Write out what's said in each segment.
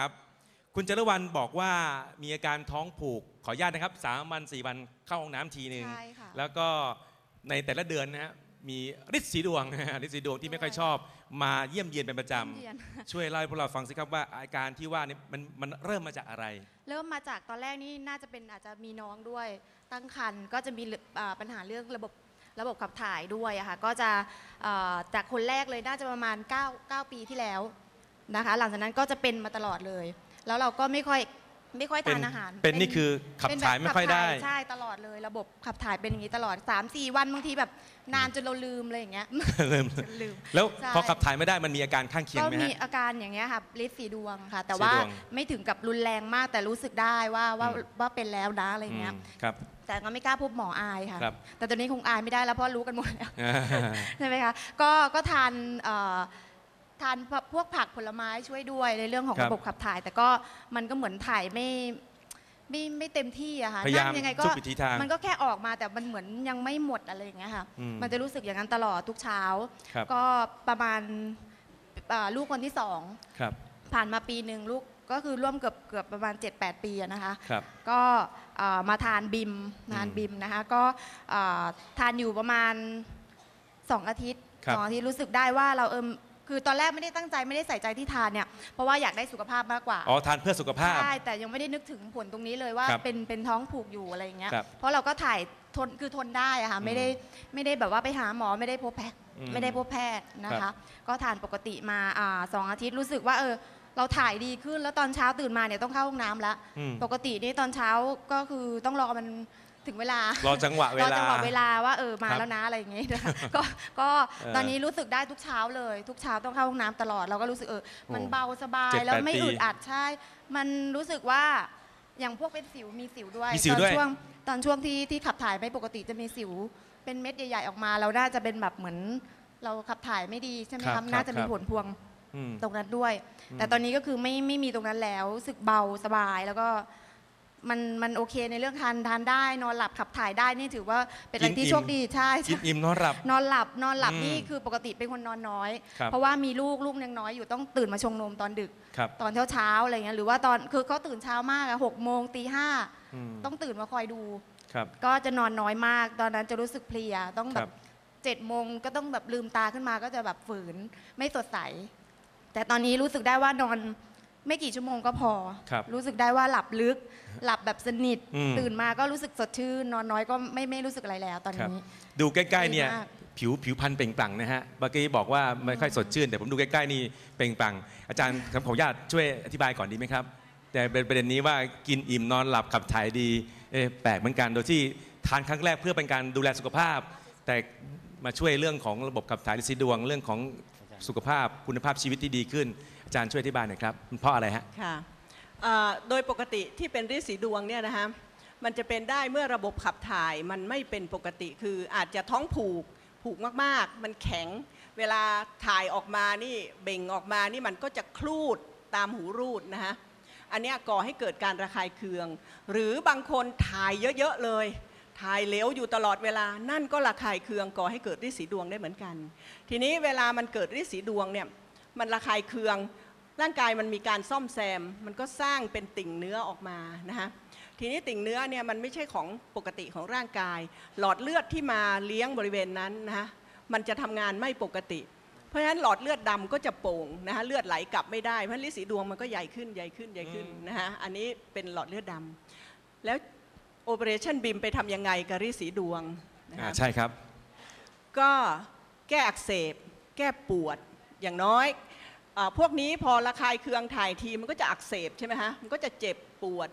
ครับ คุณจรวรรณบอกว่ามีอาการท้องผูกขออนุญาตนะครับสามวันสี่วันเข้าห้องน้ำทีหนึ่งใช่ค่ะ แล้วก็ในแต่ละเดือนนะฮะมีฤทธิ์สีดวงนะฮะฤทธิ์สีดวงที่ไม่ค่อยชอบมาเยี่ยมเยียนเป็นประจเยี่ยมเยียนำ ช่วยเล่าให้พวกเราฟังสิครับว่าอาการที่ว่านี่มันมันเริ่มมาจากอะไร เริ่มมาจากตอนแรกนี่น่าจะเป็นอาจจะมีน้องด้วยตั้งครรภ์ก็จะมีเรื่องอ่าปัญหาเรื่องระบบระบบขับถ่ายด้วยอะค่ะก็จะเอ่อจากคนแรกเลยน่าจะประมาณ 9 9 ปีที่แล้ว นะคะ หลังจากนั้นก็จะเป็นมาตลอดเลย แล้วเราก็ไม่ค่อยไม่ค่อยเป็นทานอาหารเป็นนี่คือขับเป็นแบบถ่ายไม่ค่อยได้ขับถ่าใช่ตลอดเลยระบบขับถ่ายเป็นอย่างนี้ตลอด 3 4 วันบางทีแบบนานจนเราลืมอะไรอย่างเงี้ยเริ่มจนลืมแล้วใช่พอขับถ่ายไม่ได้มันมีอาการข้างเคียงก็ไหมมีฮะอาการอย่างเงี้ยค่ะลิสีดวงค่ะ แต่สีว่าดวงไม่ถึงกับรุนแรงมากแต่รู้สึกได้ว่าว่าอืมว่าเป็นแล้วนะอะไรเงี้ยอืมครับแต่ก็ไม่กล้าพบหมออายค่ะครับแต่ตอนนี้คงอายไม่ได้แล้วเพราะรู้กันหมดแล้วอ่าใช่ไหมคะก็ก็ทานเอ่อ ทานพวกผักผลไม้ช่วยด้วยในเรื่องของครับระบบขับถ่าย แต่ก็มันก็เหมือนถ่ายไม่ไม่ไม่เต็มที่อะค่ะพยายามนั่งยังไงก็ทุกวิถีทางมันก็แค่ออกมาแต่มันเหมือนยังไม่หมดอะไรอย่างเงี้ยค่ะอืมมันจะรู้สึกอย่างนั้นตลอดทุกเช้า ครับ ก็ประมาณเอ่อลูกคนที่สอง ครับผ่านมาปีหนึ่งลูกก็คือร่วมเกือบเกือบประมาณ 7-8 ปีอะนะคะ ครับ ก็เอ่อมาทานบิมทานอืมบิมนะคะก็เอ่อทานอยู่ประมาณ 2 อาทิตย์ครับสองอาทิตย์รู้สึกได้ว่าเราเอิม คือตอนแรกไม่ได้ตั้งใจไม่ได้ใส่ใจที่ทานเนี่ยเพราะว่าอยากได้สุขภาพมากกว่าอ๋อทานเพื่อสุขภาพ ใช่แต่ยังไม่ได้นึกถึงผลตรงนี้เลยว่าครับเป็นเป็นท้องผูกอยู่อะไรอย่างเงี้ยครับเพราะเราก็ถ่ายทนคือทนได้อะค่ะไม่ได้ไม่ได้แบบว่าไปหาหมอไม่ได้พบแพทย์อืมไม่ได้พบแพทย์นะครัคะ บ ก็ทานปกติมาอ่าสองอาทิตย์รู้สึกว่าเออเราถ่ายดีขึ้นแล้วตอนเช้าตื่นมาเนี่ยต้องเข้าห้องน้ำแล้วอืม ปกตินี่ตอนเช้าก็คือต้องรอมัน ถึงเวลารอจังหวะเวรอลาจังหวะเวลาว่าเออมาครับแล้วนะอะไรอย่างเงี้ยนะคะก็ก็เออตอนนี้รู้สึกได้ทุกเช้าเลย ทุกเช้าต้องเข้าห้องน้ำตลอดเราก็รู้สึกเออมันโอ้เบาสบายเจ็ดแล้วแปดไม่ปีอึดอัดใช่ มันรู้สึกว่าอย่างพวกเป็นสิวมีสิวด้วยมีสิวตอนด้วยช่วงตอนช่วงที่ที่ขับถ่ายไม่ปกติจะมีสิว เป็นเม็ดใหญ่ ๆ ออกมา เราน่าจะเป็นแบบเหมือน เราขับถ่ายไม่ดีใช่ไหมครัครับบครับน่าจะมีครับผลพวงอืมตรงนั้นด้วยอืมแต่ตอนนี้ก็คือไม่ไม่มีตรงนั้นแล้วรู้สึกเบาสบายแล้วก็ มันมันโอเคในเรื่องทานทานได้ นอนหลับขับถ่ายได้นี่ถือว่าเป็นอะไรที่โชคดีใช่กินใช่ อิ่มนอนหลับ นอนหลับนอนหลับอืมนี่คือปกติเป็นคนนอนน้อย ครับ เพราะว่ามีลูกลูกยังน้อยอยู่ต้องตื่นมาชงนมตอนดึก ครับ ตอนเช้าเช้าๆอะไรเงี้ยหรือว่าตอนคือเขาตื่นเช้ามากอะหกโมงตีห้าอืม ต้องตื่นมาคอยดู ครับ ก็จะนอนน้อยมาก ตอนนั้นจะรู้สึกเพลียต้องคแบรับบเจ็ดโมงก็ต้องแบบลืมตาขึ้นมาก็จะแบบฝืนไม่สดใส แต่ตอนนี้รู้สึกได้ว่านอน ไม่กี่ชั่วโมงก็พอ ครับรู้สึกได้ว่าหลับลึก หลับแบบสนิท อืม ตื่นมาก็รู้สึกสดชื่น นอนน้อยก็ไม่ไม่รู้สึกอะไรแล้วตอนครับ นี้ ดูใกล้ๆเนี่ยดีมาก ผิวผิวพันธุ์เปล่งปลั่งนะฮะเมื่อกี้บอกว่าไม่ค่อยสดชื่นแต่ผมดูใกล้ๆนี่เปล่งปลั่งอาจารย์ผมขออนุญาตช่วยอธิบายก่อนดีไหมครับ แต่เป็นประเด็นนี้ว่ากินอิ่มนอนหลับขับถ่ายดีเอ๊ะแปลกเหมือนกันโดยที่ทานครั้งแรกเพื่อเป็นการดูแลสุขภาพ แต่มาช่วยเรื่องของระบบขับถ่ายลิซีดวง เรื่องของสุขภาพคุณภาพชีวิตที่ดีขึ้นอา จารย์ช่วยอธิบายหน่อยครับมันเพราะอะไรฮะค่ะโดยปกติที่เป็นฤทธิ์สีดวงเนี่ยนะคะมันจะเป็นได้เมื่อระบบขับถ่ายมันไม่เป็นปกติคืออาจจะท้องผูกผูกมากๆ มันแข็ง เวลาถ่ายออกมานี่เบ่งออกมานี่มันก็จะคลูดตามหูรูดนะคะอันนี้ก่อให้เกิดการระคายเคือง หรือบางคนถ่ายเยอะๆเลย ถ่ายเหลวอยู่ตลอดเวลานั่นก็ระคายเคืองก่อให้เกิดฤทธิ์สีดวงได้เหมือนกัน ทีนี้เวลามันเกิดฤทธิ์สีดวงเนี่ยมันระคายเคือง ร่างกายมันมีการซ่อมแซม มันก็สร้างเป็นติ่งเนื้อออกมานะคะทีนี้ติ่งเนื้อเนี่ยมันไม่ใช่ของปกติของร่างกาย หลอดเลือดที่มาเลี้ยงบริเวณนั้นนะคะมันจะทำงานไม่ปกติ เพราะฉะนั้นหลอดเลือดดำก็จะโป่งนะคะเลือดไหลกลับไม่ได้เพราะฉะนั้นลินสีดวงมันก็ใหญ่ขึ้นใหญ่ขึ้นใหญ่ขึ้นอืมนะคะอันนี้เป็นหลอดเลือดดำแล้วโอเปอเรชั่นบิมไปทำยังไงกับริสีดวงนะอ่าคะใช่ครับ ก็แก้อักเสบ แก้ปวดอย่างน้อยอา พวกนี้พอระคายเคืองถ่ายทีมันก็จะอักเสบใช่ไหมฮะมันก็จะเจ็บปวด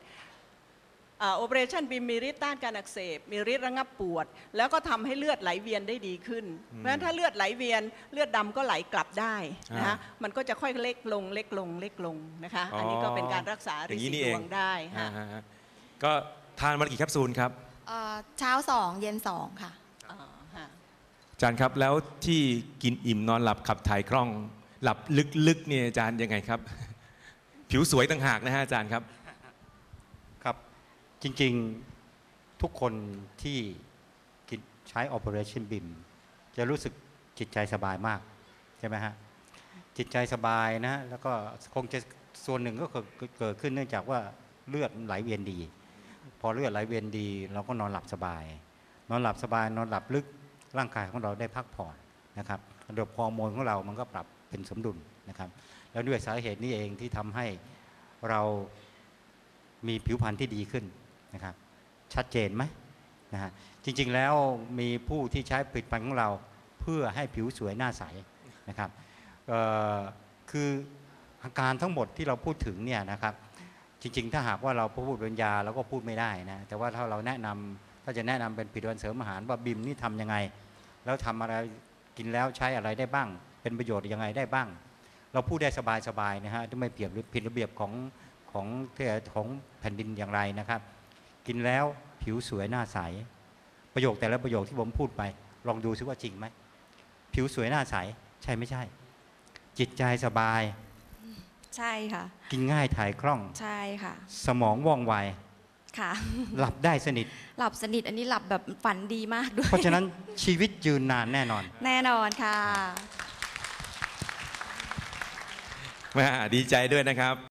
โอเปอเรชั่นบิมมีฤทธิ์ต้านการอักเสบ มีฤทธิ์ระงับปวด แล้วก็ทำให้เลือดไหลเวียนได้ดีขึ้น เพราะฉะนั้นถ้าเลือดไหลเวียนเลือดดำก็ไหลกลับได้นะฮะอ่ามันก็จะค่อยเล็กลงเล็กลงเล็กลงนะคะอ๋ออัอันนี้ก็เป็นการรักษาอฤทย่างธิ์นี้สีนี่ดเองวงได้อ่าฮะฮะก็ทานวันละกี่แคปซูลครับเอ่อเช้าสองเย็นสองค่ะอ่าฮะอาจารย์ครับแล้วที่กินอิ่มนอนหลับขับถ่ายคล่อง หลับลึกๆเนี่ยอาจารย์ยังไงครับ ผิวสวยต่างหากนะฮะอาจารย์ครับครับ จริงๆทุกคนที่ใช้ Operation BIM จะรู้สึกจิตใจสบายมาก ใช่ไหมฮะ จิตใจสบายนะ แล้วก็คงจะส่วนหนึ่งก็เกิดเกิดขึ้นเนื่องจากว่าเลือดไหลเวียนดี พอเลือดไหลเวียนดี เราก็นอนหลับสบาย นอนหลับสบาย นอนหลับลึกร่างกายของเราได้พักผ่อนนะครับระบบฮอร์โมนของเรามันก็ปรับ เป็นสมดุลนะครับ แล้วด้วยสาเหตุนี้เองที่ทำให้เรามีผิวพรรณที่ดีขึ้นนะครับ ชัดเจนไหมนะฮะจริงๆแล้วมีผู้ที่ใช้ผลิตภัณฑ์ของเราเพื่อให้ผิวสวยหน้าใสนะครับคืออาการทั้งหมดที่เราพูดถึงเนี่ยนะครับ จริงๆ ถ้าหากว่าเราพูดเป็นยาเราก็พูดไม่ได้นะแต่ว่าถ้าเราแนะนำถ้าจะแนะนำเป็นผลิตภัณฑ์เสริมอาหารว่าบิมนี่ทำยังไง แล้วทำอะไรกินแล้วใช้อะไรได้บ้าง เป็นประโยชน์ยังไงได้บ้าง เราพูดได้สบายๆนะฮะที่ไม่เปรียบหรือผิดระเบียบของของของแผ่นดินอย่างไรนะครับ กินแล้วผิวสวยหน้าใส ประโยคแต่ละประโยคที่ผมพูดไป ลองดูซิว่าจริงไหมผิวสวยหน้าใส ใช่ไม่ใช่ จิตใจสบาย ใช่ค่ะ กินง่ายถ่ายคล่องใช่ค่ะ สมองว่องไวค่ะหลับได้สนิท หลับสนิทอันนี้หลับแบบฝันดีมากด้วย เพราะฉะนั้นชีวิตยืนนานแน่นอน แน่นอนค่ะ แม่ดีใจด้วยนะครับ